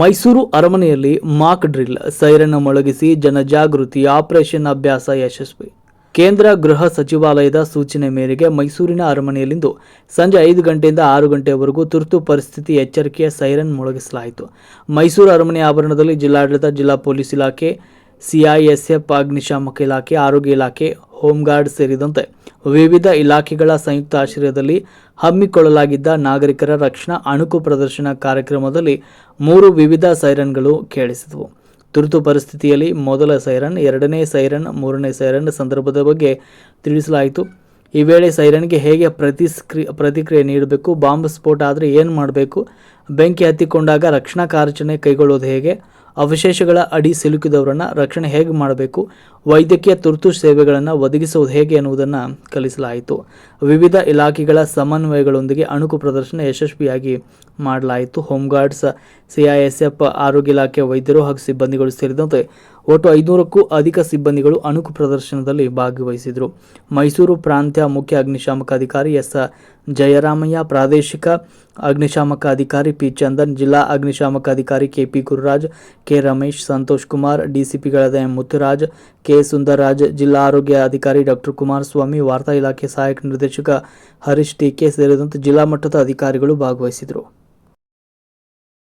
ಮೈಸೂರು ಅರಮನೆಯಲ್ಲಿ Mach drill siren ಮೊಳಗಿಸಿ ಜನಜಾಗೃತಿ operation ಅಭ್ಯಾಸ ಯಶಸ್ವಿ. ಕೇಂದ್ರ ಗೃಹ ಸಚಿವಾಲಯದ ಸೂಚನೆ ಮೇರೆಗೆ ಮೈಸೂರಿನ ಅರಮನೆಯಲ್ಲಿಂದು ಸಂಜೆ ಐದು ಗಂಟೆಯಿಂದ ಆರು ಗಂಟೆಯವರೆಗೂ ತುರ್ತು ಪರಿಸ್ಥಿತಿ ಎಚ್ಚರಿಕೆಯ ಸೈರನ್ ಮೊಳಗಿಸಲಾಯಿತು. ಮೈಸೂರು ಅರಮನೆ ಆವರಣದಲ್ಲಿ ಜಿಲ್ಲಾಡಳಿತ, ಜಿಲ್ಲಾ ಪೊಲೀಸ್ ಇಲಾಖೆ ಸಿಐಎಸ್ಎಫ್ ಅಗ್ನಿಶಾಮಕ ಇಲಾಖೆ, ಆರೋಗ್ಯ ಇಲಾಖೆ ಹೋಂಗಾರ್ಡ್ ಸೇರಿದಂತೆ ವಿವಿಧ ಇಲಾಖೆಗಳ ಸಂಯುಕ್ತ ಆಶ್ರಯದಲ್ಲಿ ಹಮ್ಮಿಕೊಳ್ಳಲಾಗಿದ್ದ ನಾಗರಿಕರ ರಕ್ಷಣಾ ಅಣುಕು ಪ್ರದರ್ಶನ ಕಾರ್ಯಕ್ರಮದಲ್ಲಿ ಮೂರು ವಿವಿಧ ಸೈರನ್ಗಳು ಕೇಳಿಸಿದವು. ತುರ್ತು ಪರಿಸ್ಥಿತಿಯಲ್ಲಿ ಮೊದಲ ಸೈರನ್, ಎರಡನೇ ಸೈರನ್, ಮೂರನೇ ಸೈರನ್ ಸಂದರ್ಭದ ಬಗ್ಗೆ ತಿಳಿಸಲಾಯಿತು. ಈ ವೇಳೆ ಸೈರನ್ಗೆ ಹೇಗೆ ಪ್ರತಿಸ್ಕ್ರಿ, ಪ್ರತಿಕ್ರಿಯೆ ನೀಡಬೇಕು, ಬಾಂಬ್ ಸ್ಫೋಟ ಆದರೆ ಏನು ಮಾಡಬೇಕು ಬೆಂಕಿ ಹತ್ತಿಕೊಂಡಾಗ ರಕ್ಷಣಾ ಕಾರ್ಯಾಚರಣೆ ಕೈಗೊಳ್ಳೋದು ಹೇಗೆ? ಅವಶೇಷಗಳ ಅಡಿ ಸಿಲುಕಿದವರನ್ನು ರಕ್ಷಣೆ ಹೇಗೆ ಮಾಡಬೇಕು? ವೈದ್ಯಕೀಯ ತುರ್ತು ಸೇವೆಗಳನ್ನು ಒದಗಿಸುವುದು ಹೇಗೆ ಎನ್ನುವುದನ್ನು ಕಲಿಸಲಾಯಿತು. ವಿವಿಧ ಇಲಾಖೆಗಳ ಸಮನ್ವಯಗಳೊಂದಿಗೆ ಅಣುಕು ಪ್ರದರ್ಶನ ಯಶಸ್ವಿಯಾಗಿ ಮಾಡಲಾಯಿತು. ಹೋಮ್ಗಾರ್ಡ್ಸ್ ಸಿಐಎಸ್ಎಫ್ ಆರೋಗ್ಯ ಇಲಾಖೆ ವೈದ್ಯರು ಹಾಗೂ ಸಿಬ್ಬಂದಿಗಳು ಸೇರಿದಂತೆ ಒಟ್ಟು ಐದುನೂರಕ್ಕೂ ಅಧಿಕ ಸಿಬ್ಬಂದಿಗಳು ಅಣುಕು ಪ್ರದರ್ಶನದಲ್ಲಿ ಭಾಗವಹಿಸಿದರು. ಮೈಸೂರು ಪ್ರಾಂತ್ಯ ಮುಖ್ಯ ಅಗ್ನಿಶಾಮಕ ಅಧಿಕಾರಿ ಎಸ್. ಜಯರಾಮಯ್ಯ, ಪ್ರಾದೇಶಿಕ ಅಗ್ನಿಶಾಮಕ ಅಧಿಕಾರಿ ಪಿ ಚಂದನ್, ಜಿಲ್ಲಾ ಅಗ್ನಿಶಾಮಕ ಅಧಿಕಾರಿ K P Gururaj, K Ramesh, Santhosh Kumar, ಡಿಸಿಪಿಗಳಾದ M Muthuraj, K Sundaraj ಜಿಲ್ಲಾ ಆರೋಗ್ಯ ಅಧಿಕಾರಿ ಡಾಕ್ಟರ್ ಕುಮಾರಸ್ವಾಮಿ ವಾರ್ತಾ ಇಲಾಖೆ ಸಹಾಯಕ ನಿರ್ದೇಶಕ ಹರೀಶ್ ಟಿಕೆ ಸೇರಿದಂತೆ ಜಿಲ್ಲಾ ಮಟ್ಟದ ಅಧಿಕಾರಿಗಳು ಭಾಗವಹಿಸಿದರು